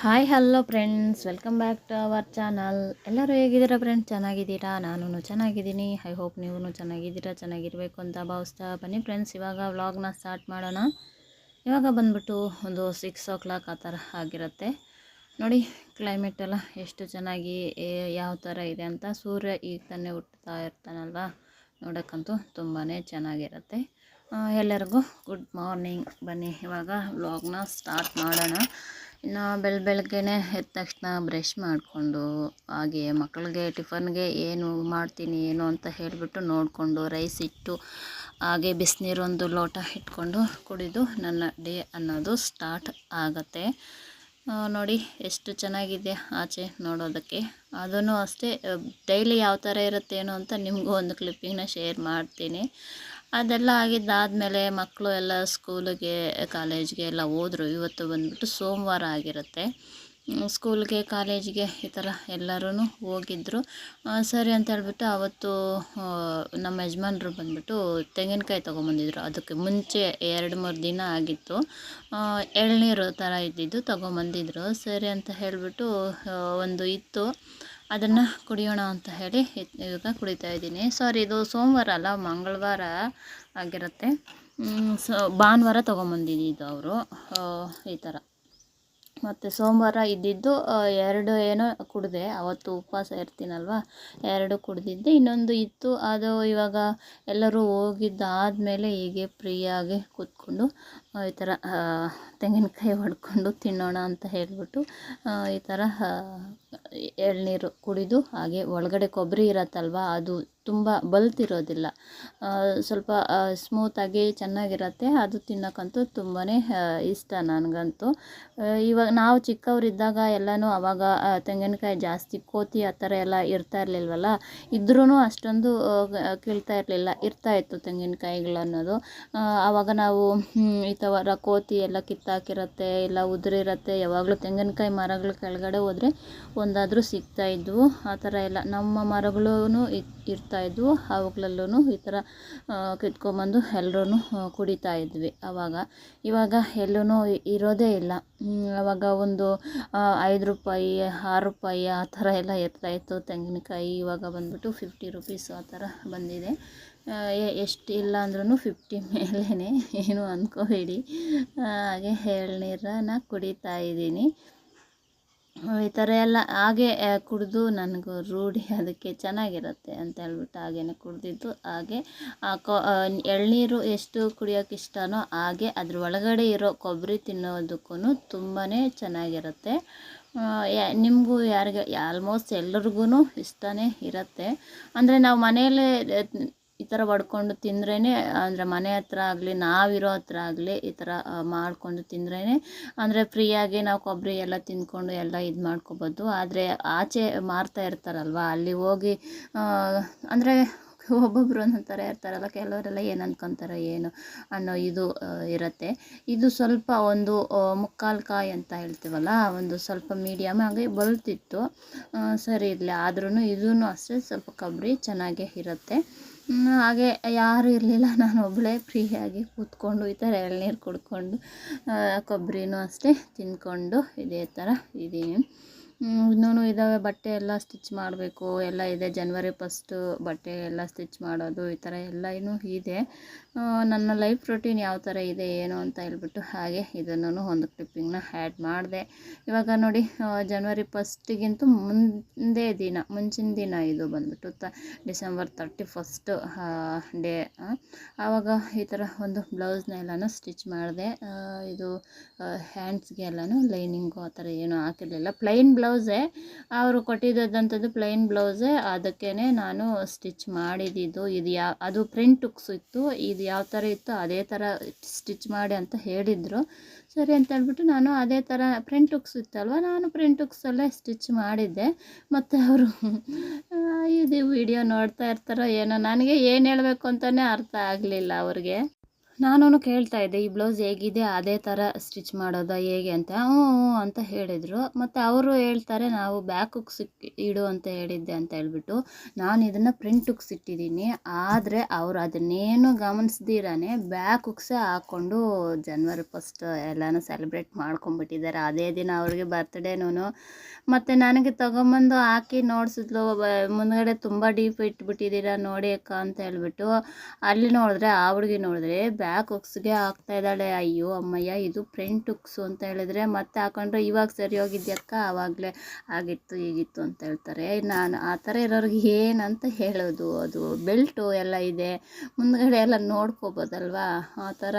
Hi hello friends welcome back to our channel ಎಲ್ಲರೂ ಹೇಗಿದ್ದೀರಾ friends ಚೆನ್ನಾಗಿದ್ದೀರಾ? ನಾನು ಚೆನ್ನಾಗಿದ್ದೀನಿ. ಐ ಹೋಪ್ ನೀವು ಚೆನ್ನಾಗಿದ್ದೀರಾ, ಚೆನ್ನಾಗಿರಬೇಕು ಅಂತ ಭಾವಿಸ್ತಾ ಬನ್ನಿ ಫ್ರೆಂಡ್ಸ್ ಇವಾಗ ವ್ಲಾಗ್ನ ಸ್ಟಾರ್ಟ್ ಮಾಡೋಣ. ಇವಾಗ ಬಂದ್ಬಿಟ್ಟು ಒಂದು ಸಿಕ್ಸ್ ಓ ಕ್ಲಾಕ್ ಆ ಥರ ಆಗಿರುತ್ತೆ. ನೋಡಿ ಕ್ಲೈಮೇಟ್ ಎಲ್ಲ ಎಷ್ಟು ಚೆನ್ನಾಗಿ ಯಾವ ಥರ ಇದೆ ಅಂತ ಸೂರ್ಯ ಈಗ ತಾನೇ ಹುಟ್ಟುತ್ತಾ ಇರ್ತಾನಲ್ವಾ? ನೋಡೋಕ್ಕಂತೂ ತುಂಬಾ ಚೆನ್ನಾಗಿರುತ್ತೆ. ಎಲ್ಲರಿಗೂ ಗುಡ್ ಮಾರ್ನಿಂಗ್ ಬನ್ನಿ, ಇವಾಗ ವ್ಲಾಗ್ನ ಸ್ಟಾರ್ಟ್ ಮಾಡೋಣ. ಇನ್ನು ಬೆಳ, ಬೆಳಗ್ಗೆನೆ ಎದ್ದ ತಕ್ಷಣ ಬ್ರಷ್ ಮಾಡಿಕೊಂಡು, ಹಾಗೆ ಮಕ್ಕಳಿಗೆ ಟಿಫನ್ಗೆ ಏನು ಮಾಡ್ತೀನಿ, ಏನು ಅಂತ ಹೇಳಿಬಿಟ್ಟು ನೋಡಿಕೊಂಡು ರೈಸ್ ಇಟ್ಟು, ಹಾಗೆ ಬಿಸಿನೀರೊಂದು ಲೋಟ ಇಟ್ಕೊಂಡು ಕುಡಿದು ನನ್ನ ಡೇ ಅನ್ನೋದು ಸ್ಟಾರ್ಟ್ ಆಗುತ್ತೆ. ನೋಡಿ ಎಷ್ಟು ಚೆನ್ನಾಗಿದೆ ಆಚೆ ನೋಡೋದಕ್ಕೆ. ಅದನ್ನು ಅಷ್ಟೇ ಡೈಲಿ ಯಾವ ಥರ ಇರುತ್ತೇನೋ ಅಂತ ನಿಮಗೂ ಒಂದು ಕ್ಲಿಪ್ಪಿಂಗ್ನ ಶೇರ್ ಮಾಡ್ತೀನಿ. ಅದೆಲ್ಲ ಆಗಿದ್ದಾದಮೇಲೆ ಮಕ್ಕಳು ಎಲ್ಲ ಸ್ಕೂಲಿಗೆ, ಕಾಲೇಜ್ಗೆ ಎಲ್ಲ ಹೋದರು. ಇವತ್ತು ಬಂದ್ಬಿಟ್ಟು ಸೋಮವಾರ ಆಗಿರುತ್ತೆ. ಸ್ಕೂಲ್ಗೆ, ಕಾಲೇಜಿಗೆ ಈ ಥರ ಎಲ್ಲರೂ ಹೋಗಿದ್ದರು ಸರಿ ಅಂತ ಹೇಳ್ಬಿಟ್ಟು ಅವತ್ತು ನಮ್ಮ ಯಜಮಾನ್ರು ಬಂದುಬಿಟ್ಟು ತೆಂಗಿನಕಾಯಿ ತೊಗೊಂಬಂದಿದ್ರು. ಅದಕ್ಕೆ ಮುಂಚೆ ಎರಡು ಮೂರು ದಿನ ಆಗಿತ್ತು. ಎಳ್ನೀರು ಥರ ಇದ್ದಿದ್ದು ತೊಗೊಂಬಂದಿದ್ರು. ಸರಿ ಅಂತ ಹೇಳಿಬಿಟ್ಟು ಒಂದು ಇತ್ತು. ಅದನ್ನು ಕುಡಿಯೋಣ ಅಂತ ಹೇಳಿ ಇವಾಗ ಕುಡಿತಾ ಇದ್ದೀನಿ. ಸಾರಿ ಇದು ಸೋಮವಾರ ಅಲ್ಲ, ಮಂಗಳವಾರ ಆಗಿರುತ್ತೆ. ಸೊ, ಭಾನುವಾರ ತೊಗೊಂಬಂದಿದ್ದು ಅವರು. ಈ ಥರ ಮತ್ತು ಸೋಮವಾರ ಇದ್ದಿದ್ದು ಎರಡು ಏನೋ ಕುಡಿದೆ. ಅವತ್ತು ಉಪವಾಸ ಇರ್ತೀನಲ್ವ? ಎರಡು ಕುಡಿದಿದ್ದೆ. ಇನ್ನೊಂದು ಇತ್ತು. ಅದು ಇವಾಗ ಎಲ್ಲರೂ ಹೋಗಿದ್ದಾದಮೇಲೆ ಹೀಗೆ ಫ್ರೀಯಾಗಿ ಕೂತ್ಕೊಂಡು ಈ ಥರ ತೆಂಗಿನಕಾಯಿ ಹೊಡ್ಕೊಂಡು ತಿನ್ನೋಣ ಅಂತ ಹೇಳಿಬಿಟ್ಟು ಈ ಥರ ಎಳ್ನೀರು ಕುಡಿದು, ಹಾಗೆ ಒಳಗಡೆ ಕೊಬ್ಬರಿ ಇರತ್ತಲ್ವ, ಅದು ತುಂಬ ಬಲ್ತಿರೋದಿಲ್ಲ. ಸ್ವಲ್ಪ ಸ್ಮೂತಾಗಿ ಚೆನ್ನಾಗಿರತ್ತೆ. ಅದು ತಿನ್ನೋಕ್ಕಂತೂ ತುಂಬಾ ಇಷ್ಟ ನನಗಂತೂ. ಇವಾಗ ನಾವು ಚಿಕ್ಕವರಿದ್ದಾಗ ಎಲ್ಲನೂ ಆವಾಗ ತೆಂಗಿನಕಾಯಿ ಜಾಸ್ತಿ ಕೋತಿ ಆ ಥರ ಎಲ್ಲ ಇರ್ತಾ ಇರಲಿಲ್ವಲ್ಲ? ಇದ್ರೂ ಅಷ್ಟೊಂದು ಕೀಳ್ತಾ ಇರಲಿಲ್ಲ. ಇರ್ತಾ ಇತ್ತು ತೆಂಗಿನಕಾಯಿಗಳನ್ನೋದು ಆವಾಗ ನಾವು ಈ ಥರ ಕೋತಿ ಎಲ್ಲ ಕಿತ್ತಾಕಿರತ್ತೆ, ಇಲ್ಲ ಉದುರಿರತ್ತೆ. ಯಾವಾಗಲೂ ತೆಂಗಿನಕಾಯಿ ಮರಗಳ ಕೆಳಗಡೆ ಹೋದರೆ ಒಂದಾದರೂ ಸಿಗ್ತಾ ಇದ್ವು. ಆ ಥರ ಎಲ್ಲ. ನಮ್ಮ ಮರಗಳೂ ಇರ್ತಾ ಇದ್ವು. ಅವುಗಳಲ್ಲೂ ಈ ಥರ ಕಿತ್ಕೊಂಬಂದು ಎಲ್ಲರೂ ಕುಡಿತಾ ಇದ್ವಿ. ಆವಾಗ ಇವಾಗ ಎಲ್ಲೂ ಇರೋದೇ ಇಲ್ಲ. ಆವಾಗ ಒಂದು ಐದು ರೂಪಾಯಿ, ಆರು ರೂಪಾಯಿ ಆ ಥರ ಎಲ್ಲ ಇರ್ತಾಯಿತ್ತು ತೆಂಗಿನಕಾಯಿ ಇವಾಗ ಬಂದ್ಬಿಟ್ಟು ಫಿಫ್ಟಿ ರುಪೀಸ್ ಆ ಥರ ಬಂದಿದೆ. ಎಷ್ಟು ಇಲ್ಲ ಅಂದ್ರೂ ಫಿಫ್ಟಿ ಮೇಲೇ ಏನು ಅಂದ್ಕೋಬೇಡಿ ಹಾಗೆ ಎಳ್ನೀರನ್ನ ಕುಡಿತಾ ಇದ್ದೀನಿ. ಈ ಥರ ಎಲ್ಲ ಹಾಗೆ ಕುಡಿದು ನನಗೂ ರೂಢಿ ಅದಕ್ಕೆ ಚೆನ್ನಾಗಿರುತ್ತೆ ಅಂತ ಹೇಳ್ಬಿಟ್ಟು ಹಾಗೇ ಕುಡಿದಿದ್ದು. ಹಾಗೆ ಕೊ ಎಳ್ನೀರು ಎಷ್ಟು ಕುಡಿಯೋಕೆ ಇಷ್ಟನೋ ಹಾಗೆ ಅದ್ರ ಒಳಗಡೆ ಇರೋ ಕೊಬ್ಬರಿ ತಿನ್ನೋದಕ್ಕೂ ತುಂಬಾ ಚೆನ್ನಾಗಿರುತ್ತೆ. ನಿಮಗೂ ಯಾರಿಗೆ, ಆಲ್ಮೋಸ್ಟ್ ಎಲ್ರಿಗೂ ಇಷ್ಟನೇ ಇರುತ್ತೆ. ಅಂದರೆ ನಾವು ಮನೆಯಲ್ಲೇ ಈ ಥರ ಹೊಡ್ಕೊಂಡು ತಿಂದ್ರೇ ಅಂದರೆ ಮನೆ ಹತ್ರ ಆಗಲಿ, ನಾವಿರೋ ಹತ್ರ ಆಗಲಿ ಈ ಥರ ಮಾಡಿಕೊಂಡು ತಿಂದ್ರೇ ಅಂದರೆ ಫ್ರೀಯಾಗಿ ನಾವು ಕೊಬ್ಬರಿ ಎಲ್ಲ ತಿಂದ್ಕೊಂಡು ಎಲ್ಲ ಇದು ಮಾಡ್ಕೋಬೋದು. ಆದರೆ ಆಚೆ ಮಾರ್ತಾ ಇರ್ತಾರಲ್ವ, ಅಲ್ಲಿ ಹೋಗಿ ಅಂದರೆ ಒಬ್ಬೊಬ್ರು ಒಂದೊಂದು ಥರ ಇರ್ತಾರಲ್ಲ, ಕೆಲವರೆಲ್ಲ ಏನು ಅನ್ಕೊತಾರೆ, ಏನು ಅನ್ನೋ ಇದು ಇರುತ್ತೆ. ಇದು ಸ್ವಲ್ಪ ಒಂದು ಮುಕ್ಕಾಲು ಕಾಯಿ ಅಂತ ಹೇಳ್ತೀವಲ್ಲ ಒಂದು ಸ್ವಲ್ಪ ಮೀಡಿಯಮ್ ಆಗಿ ಬಲ್ತಿತ್ತು ಸರಿ ಇರಲಿ ಆದ್ರೂ ಇದೂ ಅಷ್ಟೇ ಸ್ವಲ್ಪ ಕೊಬ್ಬರಿ ಚೆನ್ನಾಗೇ ಇರುತ್ತೆ. ಹಾಗೆ ಯಾರೂ ಇರಲಿಲ್ಲ. ನಾನು ಒಬ್ಬಳೇ ಫ್ರೀಯಾಗಿ ಕೂತ್ಕೊಂಡು ಈ ಥರ ಎಳ್ನೀರು ಕುಡ್ಕೊಂಡು ಕೊಬ್ಬರಿನೂ ಅಷ್ಟೇ ತಿಂದ್ಕೊಂಡು ಇದೇ ಥರ ಇದ್ದೀನಿ. ಇನ್ನೂ ಇದ್ದಾವೆ ಬಟ್ಟೆ ಎಲ್ಲ ಸ್ಟಿಚ್ ಮಾಡಬೇಕು. ಎಲ್ಲ ಇದೆ. ಜನ್ವರಿ ಫಸ್ಟು ಬಟ್ಟೆ ಎಲ್ಲ ಸ್ಟಿಚ್ ಮಾಡೋದು, ಈ ಥರ ಎಲ್ಲ ಇನ್ನೂ ಇದೆ. ನನ್ನ ಲೈಫ್ ರೊಟೀನ್ ಯಾವ ಥರ ಇದೆ, ಏನು ಅಂತ ಹೇಳ್ಬಿಟ್ಟು ಹಾಗೆ ಇದನ್ನು ಒಂದು ಕ್ಲಿಪ್ಪಿಂಗ್ನ ಆ್ಯಡ್ ಮಾಡಿದೆ. ಇವಾಗ ನೋಡಿ ಜನ್ವರಿ ಫಸ್ಟಿಗಿಂತೂ ಮುಂದೆ ದಿನ, ಮುಂಚಿನ ದಿನ ಇದು ಬಂದ್ಬಿಟ್ಟು ತ ಡಿಸೆಂಬರ್ ತರ್ಟಿ ಫಸ್ಟು ಡೇ ಆವಾಗ ಈ ಥರ ಒಂದು ಬ್ಲೌಸ್ನ ಎಲ್ಲನೂ ಸ್ಟಿಚ್ ಮಾಡಿದೆ. ಇದು ಹ್ಯಾಂಡ್ಸ್ಗೆ ಎಲ್ಲನೂ ಲೈನಿಂಗು ಆ ಥರ ಏನೂ ಹಾಕಿರಲಿಲ್ಲ. ಪ್ಲೈನ್ ಬ್ಲೌಸೇ ಅವರು ಕೊಟ್ಟಿದ್ದಂಥದ್ದು ಪ್ಲೈನ್ ಬ್ಲೌಸೆ ಅದಕ್ಕೇ ನಾನು ಸ್ಟಿಚ್ ಮಾಡಿದ್ದು ಇದು ಯಾವ ಅದು ಪ್ರಿಂಟ್ ಇತ್ತು, ಇದು ಯಾವ ಥರ ಇತ್ತು ಅದೇ ಥರ ಸ್ಟಿಚ್ ಮಾಡಿ ಅಂತ ಹೇಳಿದರು. ಸರಿ ಅಂತ ಹೇಳ್ಬಿಟ್ಟು ನಾನು ಅದೇ ಥರ ಪ್ರಿಂಟ್ ಉಕ್ಸ್ ಇತ್ತಲ್ವ, ನಾನು ಪ್ರಿಂಟ್ ಉಕ್ಸಲ್ಲೇ ಸ್ಟಿಚ್ ಮಾಡಿದ್ದೆ. ಮತ್ತು ಅವರು ಇದು ವಿಡಿಯೋ ನೋಡ್ತಾ ಇರ್ತಾರೋ ಏನೋ, ನನಗೆ ಏನು ಹೇಳಬೇಕು ಅಂತಲೇ ಅರ್ಥ ಆಗಲಿಲ್ಲ ಅವ್ರಿಗೆ. ನಾನು ಕೇಳ್ತಾ ಇದ್ದೆ, ಈ ಬ್ಲೌಸ್ ಹೇಗಿದೆ? ಅದೇ ಥರ ಸ್ಟಿಚ್ ಮಾಡೋದಾ? ಹೇಗೆ ಅಂತ? ಹ್ಞೂ ಅಂತ ಹೇಳಿದರು. ಮತ್ತು ಅವರು ಹೇಳ್ತಾರೆ, ನಾವು ಬ್ಯಾಕುಗೆ ಸಿಕ್ಕಿ ಇಡು ಅಂತ ಹೇಳಿದ್ದೆ ಅಂತ ಹೇಳ್ಬಿಟ್ಟು ನಾನು ಇದನ್ನು ಪ್ರಿಂಟಿಗೆ ಸಿಟ್ಟಿದ್ದೀನಿ. ಆದರೆ ಅವರು ಅದನ್ನೇನು ಗಮನಿಸ್ದಿರಾನೆ ಬ್ಯಾಕ್ ಹುಕ್ಸೇ ಹಾಕ್ಕೊಂಡು ಜನ್ವರಿ ಫಸ್ಟ್ ಎಲ್ಲನೂ ಸೆಲೆಬ್ರೇಟ್ ಮಾಡ್ಕೊಂಬಿಟ್ಟಿದ್ದಾರೆ ಅದೇ ದಿನ ಅವ್ರಿಗೆ ಬರ್ತ್ಡೇನೂ ಮತ್ತು ನನಗೆ ತೊಗೊಂಬಂದು ಹಾಕಿ ನೋಡಿಸಿದ್ಲು ಮುಂದ್ಗಡೆ ತುಂಬ ಡೀಪ್ ಇಟ್ಬಿಟ್ಟಿದ್ದೀರಾ ನೋಡಿ ಅಕ್ಕ ಅಂತ ಹೇಳ್ಬಿಟ್ಟು ಅಲ್ಲಿ ನೋಡಿದ್ರೆ ಆ ಹುಡುಗಿ ನೋಡಿದ್ರೆ ಬ್ಯಾಕ್ ಒಕ್ಸ್ಗೆ ಹಾಕ್ತಾ ಇದ್ದಾಳೆ. ಅಯ್ಯೋ ಅಮ್ಮಯ್ಯ, ಇದು ಪ್ರಿಂಟ್ ಉಕ್ಸು ಅಂತ ಹೇಳಿದ್ರೆ ಮತ್ತೆ ಹಾಕೊಂಡ್ರೆ ಇವಾಗ ಸರಿ ಹೋಗಿದ್ಯಕ್ಕ? ಆವಾಗಲೇ ಆಗಿತ್ತು ಹೀಗಿತ್ತು ಅಂತ ಹೇಳ್ತಾರೆ. ನಾನು ಆ ಥರ ಇರೋರಿಗೆ ಏನಂತ ಹೇಳೋದು? ಅದು ಬೆಲ್ಟು ಎಲ್ಲ ಇದೆ. ಮುಂದ್ಗಡೆ ಎಲ್ಲ ನೋಡ್ಕೋಬೋದಲ್ವಾ? ಆ ಥರ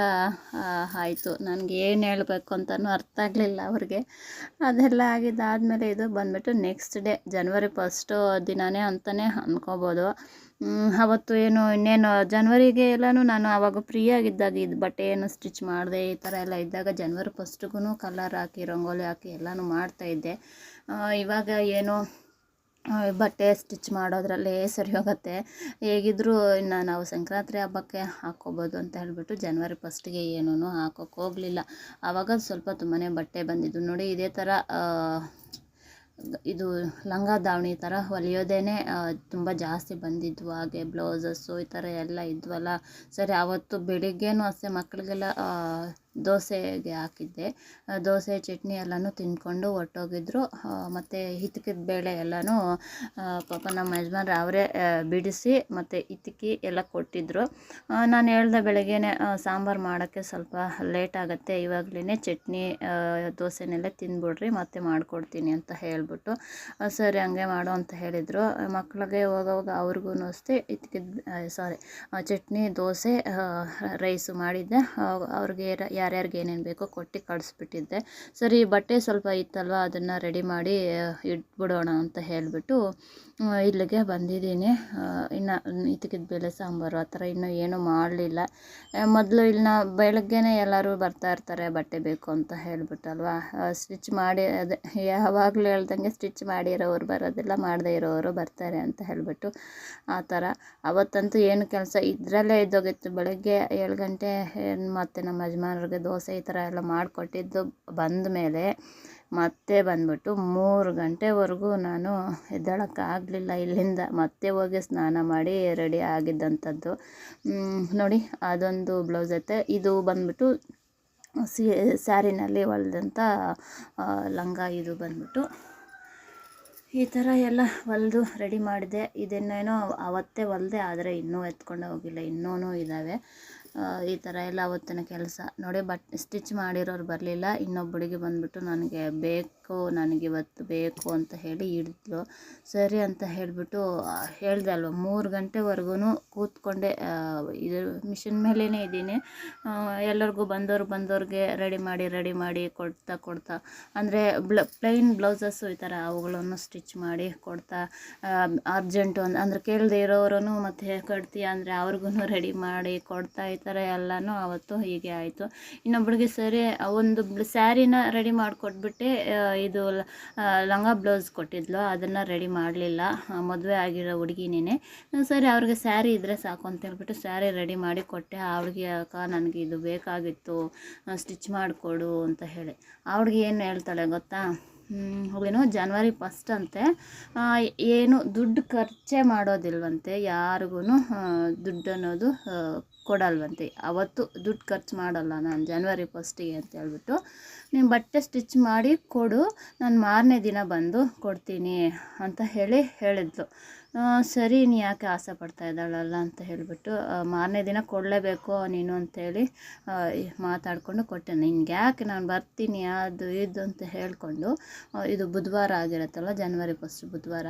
ಆಯಿತು. ನನಗೆ ಏನು ಹೇಳಬೇಕು ಅಂತಲೂ ಅರ್ಥ ಆಗಲಿಲ್ಲ ಅವ್ರಿಗೆ. ಅದೆಲ್ಲ ಆಗಿದ್ದಾದಮೇಲೆ ಇದು ಬಂದುಬಿಟ್ಟು ನೆಕ್ಸ್ಟ್ ಡೇ ಜನವರಿ ಫಸ್ಟು ದಿನವೇ ಅಂತಲೇ ಅಂದ್ಕೋಬೋದು ಅವತ್ತು ಏನು, ಇನ್ನೇನು ಜನ್ವರಿಗೆ ಎಲ್ಲನೂ ನಾನು ಆವಾಗ ಫ್ರೀ ಆಗಿದ್ದಾಗ ಇದು ಬಟ್ಟೆ ಏನು ಸ್ಟಿಚ್ ಮಾಡಿದೆ, ಈ ಥರ ಎಲ್ಲ ಇದ್ದಾಗ ಜನ್ವರಿ ಫಸ್ಟ್ಗೂ ಕಲರ್ ಹಾಕಿ, ರಂಗೋಲಿ ಹಾಕಿ ಎಲ್ಲನೂ ಮಾಡ್ತಾಯಿದ್ದೆ ಇವಾಗ ಏನು ಬಟ್ಟೆ ಸ್ಟಿಚ್ ಮಾಡೋದ್ರಲ್ಲೇ ಸರಿ ಹೋಗುತ್ತೆ. ಹೇಗಿದ್ದರೂ ಇನ್ನು ನಾವು ಸಂಕ್ರಾಂತಿ ಹಬ್ಬಕ್ಕೆ ಹಾಕ್ಕೋಬೋದು ಅಂತ ಹೇಳಿಬಿಟ್ಟು ಜನ್ವರಿ ಫಸ್ಟ್ಗೆ ಏನೂ ಹಾಕೋಕ್ಕೆ ಹೋಗಲಿಲ್ಲ. ಆವಾಗ ಸ್ವಲ್ಪ ತುಂಬಾ ಬಟ್ಟೆ ಬಂದಿದ್ದು. ನೋಡಿ, ಇದೇ ಥರ ಇದು ಲಂಗ ದಾವಣಿ ಥರ ಹೊಲಿಯೋದೇ ತುಂಬ ಜಾಸ್ತಿ ಬಂದಿದ್ವು. ಹಾಗೆ ಬ್ಲೌಸಸ್ಸು ಈ ಥರ ಎಲ್ಲ ಇದ್ವಲ್ಲ. ಸರಿ ಆವತ್ತು ಬೆಳಿಗ್ಗೆಯೂ ಅಷ್ಟೇ ಮಕ್ಕಳಿಗೆಲ್ಲ ದೋಸೆಗೆ ಹಾಕಿದ್ದೆ. ದೋಸೆ, ಚಟ್ನಿ ಎಲ್ಲನೂ ತಿಂದ್ಕೊಂಡು ಹೊರ್ಟೋಗಿದ್ರು. ಮತ್ತು ಹಿತಕಿದ ಬೇಳೆ ಎಲ್ಲನೂ ಪಾಪ ನಮ್ಮ ಯಜಮಾನ್ರು ಅವರೇ ಬಿಡಿಸಿ ಮತ್ತು ಹಿತಕಿ ಎಲ್ಲ ಕೊಟ್ಟಿದ್ದರು ನಾನು ಹೇಳ್ದೆ ಬೆಳಗ್ಗೆ ಸಾಂಬಾರು ಮಾಡೋಕ್ಕೆ ಸ್ವಲ್ಪ ಲೇಟ್ ಆಗುತ್ತೆ. ಇವಾಗಲೇ ಚಟ್ನಿ ದೋಸೆನೆಲ್ಲ ತಿಂದ್ಬಿಡ್ರಿ, ಮತ್ತೆ ಮಾಡಿಕೊಡ್ತೀನಿ ಅಂತ ಹೇಳಿಬಿಟ್ಟು ಸರಿ ಹಂಗೆ ಮಾಡು ಅಂತ ಹೇಳಿದರು. ಮಕ್ಕಳಿಗೆ ಹೋಗೋವಾಗ ಅವ್ರಿಗೂ ಅಷ್ಟೇ ಇತ್ಕಿದ ಸಾರಿ ಚಟ್ನಿ, ದೋಸೆ ರೈಸು ಮಾಡಿದ್ದೆ. ಅವ್ರಿಗೆ ಯಾರ್ಯಾರಿಗೆ ಏನೇನು ಬೇಕೋ ಕೊಟ್ಟು ಕಳಿಸ್ಬಿಟ್ಟಿದ್ದೆ. ಸರಿ, ಬಟ್ಟೆ ಸ್ವಲ್ಪ ಇತ್ತಲ್ವ, ಅದನ್ನು ರೆಡಿ ಮಾಡಿ ಇಟ್ಬಿಡೋಣ ಅಂತ ಹೇಳಿಬಿಟ್ಟು ಇಲ್ಲಿಗೆ ಬಂದಿದ್ದೀನಿ. ಇನ್ನು ಇದ್ದಕ್ಕಿದ್ದ ಬೇಳೆ ಸಾಂಬಾರು ಆ ಥರ ಇನ್ನೂ ಏನೂ ಮಾಡಲಿಲ್ಲ. ಮೊದಲು ಇಲ್ಲಿನ ಬೆಳಗ್ಗೆನೇ ಎಲ್ಲರೂ ಬರ್ತಾ ಇರ್ತಾರೆ, ಬಟ್ಟೆ ಬೇಕು ಅಂತ ಹೇಳಿಬಿಟ್ಟಲ್ವ? ಸ್ಟಿಚ್ ಮಾಡಿ, ಅದೇ, ಯಾವಾಗಲೂ ಹೇಳ್ದಂಗೆ ಸ್ಟಿಚ್ ಮಾಡಿರೋರು ಬರೋದಿಲ್ಲ, ಮಾಡದೇ ಇರೋರು ಬರ್ತಾರೆ ಅಂತ ಹೇಳಿಬಿಟ್ಟು ಆ ಥರ. ಅವತ್ತಂತೂ ಏನು ಕೆಲಸ ಇದರಲ್ಲೇ ಇದ್ದೋಗಿತ್ತು. ಬೆಳಗ್ಗೆ ಏಳು ಗಂಟೆ ಮತ್ತು ನಮ್ಮ ಯಜಮಾನ್ರಿಗೆ ದೋಸೆ ಈ ಥರ ಎಲ್ಲ ಮಾಡಿಕೊಟ್ಟಿದ್ದು ಬಂದ ಮೇಲೆ ಮತ್ತೆ ಬಂದ್ಬಿಟ್ಟು ಮೂರು ಗಂಟೆವರೆಗೂ ನಾನು ಎದ್ದೇಳೋಕ್ಕಾಗಲಿಲ್ಲ ಇಲ್ಲಿಂದ. ಮತ್ತೆ ಹೋಗಿ ಸ್ನಾನ ಮಾಡಿ ರೆಡಿ ಆಗಿದ್ದಂಥದ್ದು. ನೋಡಿ ಅದೊಂದು ಬ್ಲೌಸ್ ಐತೆ. ಇದು ಬಂದ್ಬಿಟ್ಟು ಸಿ, ಸ್ಯಾರಿನಲ್ಲಿ ಹೊಲ್ದಂಥ ಲಂಗ ಇದು ಬಂದ್ಬಿಟ್ಟು ಈ ಥರ ಎಲ್ಲ ಹೊಲಿದು ರೆಡಿ ಮಾಡಿದೆ. ಇದನ್ನೇನೋ ಅವತ್ತೇ ಹೊಲ್ದೆ, ಆದರೆ ಇನ್ನೂ ಎತ್ಕೊಂಡು ಹೋಗಿಲ್ಲ. ಇನ್ನೂ ಇದ್ದಾವೆ. ಈ ಥರ ಎಲ್ಲ ಅವತ್ತಿನ ಕೆಲಸ. ನೋಡಿ ಬಟ್ ಸ್ಟಿಚ್ ಮಾಡಿರೋರು ಬರಲಿಲ್ಲ. ಇನ್ನೊಬ್ಬಳಿಗೆ ಬಂದುಬಿಟ್ಟು ನನಗೆ ಬೇಕು. ನನಗೆ ಇವತ್ತು ಬೇಕು ಅಂತ ಹೇಳಿ ಹಿಡಿದ್ಲು. ಸರಿ ಅಂತ ಹೇಳಿಬಿಟ್ಟು ಹೇಳಿದೆ ಅಲ್ವ, ಮೂರು ಗಂಟೆವರೆಗೂ ಕೂತ್ಕೊಂಡೆ ಇದು ಮಿಷಿನ್ ಮೇಲೇ ಇದ್ದೀನಿ. ಎಲ್ಲರಿಗೂ ಬಂದವ್ರು ಬಂದವ್ರಿಗೆ ರೆಡಿ ಮಾಡಿ ರೆಡಿ ಮಾಡಿ ಕೊಡ್ತಾ ಕೊಡ್ತಾ. ಅಂದರೆ ಬ್ಲ, ಪ್ಲೈನ್ ಬ್ಲೌಸಸ್ಸು ಈ ಥರ ಅವುಗಳನ್ನು ಸ್ಟಿಚ್ ಮಾಡಿ ಕೊಡ್ತಾ ಅರ್ಜೆಂಟು ಅಂದರೆ ಕೇಳದೆ ಇರೋರು ಮತ್ತು ಕಟ್ತೀಯ ಅಂದರೆ ಅವ್ರಿಗೂ ರೆಡಿ ಮಾಡಿ ಕೊಡ್ತಾ ಈ ಥರ ಎಲ್ಲನೂ ಆವತ್ತು ಹೀಗೆ ಆಯಿತು. ಇನ್ನೊಬ್ಳಿಗೆ ಸರಿ ಒಂದು ಸ್ಯಾರಿನ ರೆಡಿ ಮಾಡಿಕೊಟ್ಬಿಟ್ಟೆ ಇದು ಲಂಗ ಬ್ಲೌಸ್ ಕೊಟ್ಟಿದ್ಲು, ಅದನ್ನು ರೆಡಿ ಮಾಡಲಿಲ್ಲ. ಮದುವೆ ಆಗಿರೋ ಹುಡುಗಿನೇ ಸರಿ, ಅವ್ರಿಗೆ ಸ್ಯಾರಿ ಇದ್ದರೆ ಸಾಕು ಅಂತ ಹೇಳ್ಬಿಟ್ಟು ಸ್ಯಾರಿ ರೆಡಿ ಮಾಡಿ ಕೊಟ್ಟೆ. ಆ ಹುಡುಗಿ, ಅಕ್ಕ, ನನಗೆ ಇದು ಬೇಕಾಗಿತ್ತು ಸ್ಟಿಚ್ ಮಾಡಿಕೊಡು ಅಂತ ಹೇಳಿ. ಆ ಹುಡುಗಿ ಏನು ಹೇಳ್ತಾಳೆ ಗೊತ್ತಾ? ಏನು ಜಾನ್ವರಿ ಫಸ್ಟ್ ಅಂತೆ. ಏನು ದುಡ್ಡು ಖರ್ಚೇ ಮಾಡೋದಿಲ್ವಂತೆ ಯಾರಿಗೂ ದುಡ್ಡು ಅನ್ನೋದು ಕೊಡಲ್ವಂತೆ. ಅವತ್ತು ದುಡ್ಡು ಖರ್ಚು ಮಾಡಲ್ಲ ನಾನು ಜನ್ವರಿ ಫಸ್ಟಿಗೆ ಅಂತ ಹೇಳ್ಬಿಟ್ಟು. ನೀನು ಬಟ್ಟೆ ಸ್ಟಿಚ್ ಮಾಡಿ ಕೊಡು, ನಾನು ಮಾರನೇ ದಿನ ಬಂದು ಕೊಡ್ತೀನಿ ಅಂತ ಹೇಳಿ ಹೇಳಿದ್ಲು. ಸರಿ, ನೀ ಯಾಕೆ ಆಸೆ ಪಡ್ತಾ ಇದ್ದಾಳಲ್ಲ ಅಂತ ಹೇಳಿಬಿಟ್ಟು ಮಾರನೇ ದಿನ ಕೊಡಲೇಬೇಕು ನೀನು ಅಂತೇಳಿ ಮಾತಾಡಿಕೊಂಡು ಕೊಟ್ಟೆ. ನಿನ್ಗೆ ಯಾಕೆ ನಾನು ಬರ್ತೀನಿ, ಅದು ಇದು ಅಂತ ಹೇಳಿಕೊಂಡು ಇದು ಬುಧವಾರ ಆಗಿರುತ್ತಲ್ಲ ಜನವರಿ ಫಸ್ಟ್ ಬುಧವಾರ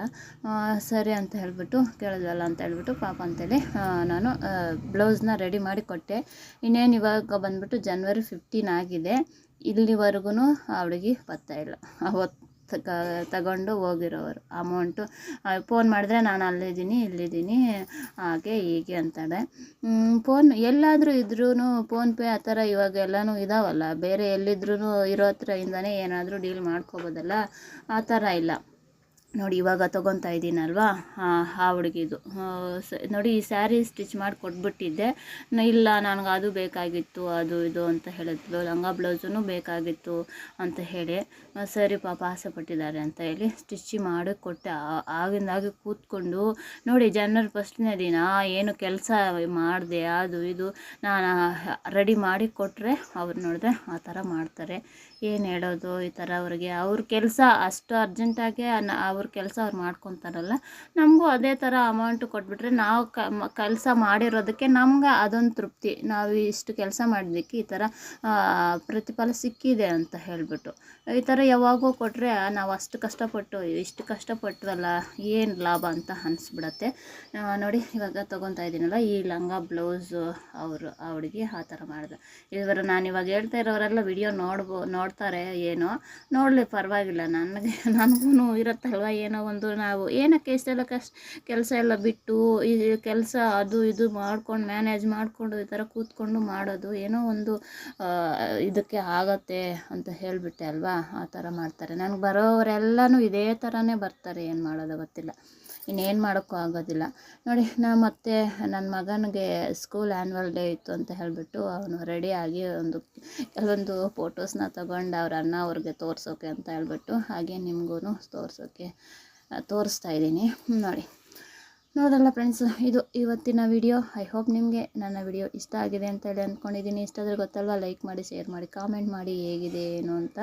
ಸರಿ ಅಂತ ಹೇಳಿಬಿಟ್ಟು ಕೇಳಿದ್ವಲ್ಲ ಅಂತ ಹೇಳ್ಬಿಟ್ಟು ಪಾಪ ಅಂತೇಳಿ ನಾನು ಬ್ಲೌಸ್ನ ರೆಡಿ ಮಾಡಿ ಕೊಟ್ಟೆ. ಇನ್ನೇನು ಇವಾಗ ಬಂದುಬಿಟ್ಟು ಜನ್ವರಿ ಫಿಫ್ಟೀನ್ ಆಗಿದೆ. ಇಲ್ಲಿವರೆಗೂ ಅವಳಿಗೆ ಬರ್ತಾಯಿಲ್ಲ ಅವತ್ತು ತಗೊಂಡು ಹೋಗಿರೋರು. ಅಮೌಂಟು ಫೋನ್ ಮಾಡಿದ್ರೆ ನಾನು ಅಲ್ಲಿದ್ದೀನಿ, ಇಲ್ಲಿದ್ದೀನಿ, ಹಾಗೆ ಹೀಗೆ ಅಂತಾಳೆ. ಫೋನ್ ಎಲ್ಲಾದರೂ ಇದ್ರೂ ಫೋನ್ಪೇ ಆ ಥರ ಇವಾಗ ಎಲ್ಲನೂ ಇದಾವಲ್ಲ? ಬೇರೆ ಎಲ್ಲಿದ್ರೂ ಇರೋ ಹತ್ರ ಇಂದಾನೆ ಏನಾದರೂ ಡೀಲ್ ಮಾಡ್ಕೋಬೋದಲ್ಲ? ಆ ಥರ ಇಲ್ಲ. ನೋಡಿ, ಇವಾಗ ತೊಗೊತಾ ಇದ್ದೀನಲ್ವಾ? ಹಾಂ ಆ ಹುಡುಗಿದು. ನೋಡಿ, ಈ ಸ್ಯಾರಿ ಸ್ಟಿಚ್ ಮಾಡಿ ಕೊಟ್ಬಿಟ್ಟಿದ್ದೆ. ಇಲ್ಲ, ನನಗೆ ಅದು ಬೇಕಾಗಿತ್ತು, ಅದು ಇದು ಅಂತ ಹೇಳಿದ್ಲು. ಲಂಗ ಬ್ಲೌಸೂ ಬೇಕಾಗಿತ್ತು ಅಂತ ಹೇಳಿ ಸರಿ ಪಾಪ ಆಸೆ ಪಟ್ಟಿದ್ದಾರೆ ಅಂತ ಹೇಳಿ ಸ್ಟಿಚ್ ಮಾಡಿ ಕೊಟ್ಟೆ. ಆಗಿಂದಾಗಿ ಆಗಿಂದಾಗೆ ಕೂತ್ಕೊಂಡು, ನೋಡಿ, ಜನವರಿ ಫಸ್ಟ್ನೇ ದಿನ, ಏನು ಕೆಲಸ ಮಾಡಿದೆ, ಅದು ಇದು, ನಾನು ರೆಡಿ ಮಾಡಿ ಕೊಟ್ಟರೆ ಅವ್ರು ನೋಡಿದೆ ಆ ಥರ ಮಾಡ್ತಾರೆ. ಏನು ಹೇಳೋದು ಈ ಥರ ಅವ್ರಿಗೆ? ಅವ್ರ ಕೆಲಸ ಅಷ್ಟು ಅರ್ಜೆಂಟಾಗಿ ಅವ್ರ ಕೆಲಸ ಅವ್ರು ಮಾಡ್ಕೊತಾರಲ್ಲ, ನಮಗೂ ಅದೇ ಥರ ಅಮೌಂಟ್ ಕೊಟ್ಬಿಟ್ರೆ ನಾವು ಕೆಲಸ ಮಾಡಿರೋದಕ್ಕೆ ನಮ್ಗೆ ಅದೊಂದು ತೃಪ್ತಿ. ನಾವು ಇಷ್ಟು ಕೆಲಸ ಮಾಡಿದ್ದಕ್ಕೆ ಈ ಥರ ಪ್ರತಿಫಲ ಸಿಕ್ಕಿದೆ ಅಂತ ಹೇಳಿಬಿಟ್ಟು. ಈ ಥರ ಯಾವಾಗೋ ಕೊಟ್ಟರೆ ನಾವು ಅಷ್ಟು ಕಷ್ಟಪಟ್ಟು, ಇಷ್ಟು ಕಷ್ಟಪಟ್ವಲ್ಲ ಏನು ಲಾಭ ಅಂತ ಅನಿಸ್ಬಿಡತ್ತೆ. ನೋಡಿ ಇವಾಗ ತೊಗೊತಾ ಇದ್ದೀನಲ್ಲ ಈ ಲಂಗ, ಬ್ಲೌಸು, ಅವರು ಅವಳಿಗೆ ಆ ಥರ ಮಾಡಿದೆ. ಇವರು ನಾನು ಇವಾಗ ಹೇಳ್ತಾ ಇರೋರೆಲ್ಲ ವಿಡಿಯೋ ನೋಡ್ಬೋ ನೋಡ್ತಾರೆ ಏನೋ, ನೋಡಲಿ ಪರವಾಗಿಲ್ಲ ನನಗೆ ನನಗೂ ಇರುತ್ತಲ್ವ ಏನೋ ಒಂದು ನಾವು, ಏನಕ್ಕೆ ಇಷ್ಟೆಲ್ಲ ಕಷ್ಟ, ಕೆಲಸ ಎಲ್ಲ ಬಿಟ್ಟು ಈ ಕೆಲಸ ಅದು ಇದು ಮಾಡ್ಕೊಂಡು ಮ್ಯಾನೇಜ್ ಮಾಡಿಕೊಂಡು ಈ ಥರ ಕೂತ್ಕೊಂಡು ಮಾಡೋದು ಏನೋ ಒಂದು ಇದಕ್ಕೆ ಆಗತ್ತೆ ಅಂತ ಹೇಳಿಬಿಟ್ಟೆ ಅಲ್ವಾ, ಆ ಥರ ಮಾಡ್ತಾರೆ. ನನಗೆ ಬರೋರೆಲ್ಲನೂ ಇದೇ ಥರನೇ ಬರ್ತಾರೆ, ಏನು ಮಾಡೋದು ಗೊತ್ತಿಲ್ಲ. ಇನ್ನೇನು ಮಾಡೋಕ್ಕೂ ಆಗೋದಿಲ್ಲ. ನೋಡಿ, ನಾ ಮತ್ತೆ ನನ್ನ ಮಗನಿಗೆ ಸ್ಕೂಲ್ ಆ್ಯನ್ವಲ್ ಡೇ ಇತ್ತು ಅಂತ ಹೇಳಿಬಿಟ್ಟು ಅವನು ರೆಡಿಯಾಗಿ ಒಂದು ಕೆಲವೊಂದು ಫೋಟೋಸ್ನ ತಗೊಂಡು ಅವ್ರ ಅಣ್ಣ ಅವ್ರಿಗೆ ತೋರಿಸೋಕೆ ಅಂತ ಹೇಳ್ಬಿಟ್ಟು ಹಾಗೆ ನಿಮಗೂ ತೋರಿಸೋಕೆ ತೋರಿಸ್ತಾ ಇದ್ದೀನಿ. ನೋಡಿ, ನೋಡಲ್ಲ ಫ್ರೆಂಡ್ಸ್ ಇದು ಇವತ್ತಿನ ವಿಡಿಯೋ ಐ ಹೋಪ್ ನಿಮಗೆ ನನ್ನ ವಿಡಿಯೋ ಇಷ್ಟ ಆಗಿದೆ ಅಂತ ಹೇಳಿ ಅಂದ್ಕೊಂಡಿದ್ದೀನಿ ಇಷ್ಟ ಆದರೆ ಗೊತ್ತಲ್ವ ಲೈಕ್ ಮಾಡಿ ಶೇರ್ ಮಾಡಿ ಕಾಮೆಂಟ್ ಮಾಡಿ ಹೇಗಿದೆ ಏನು ಅಂತ.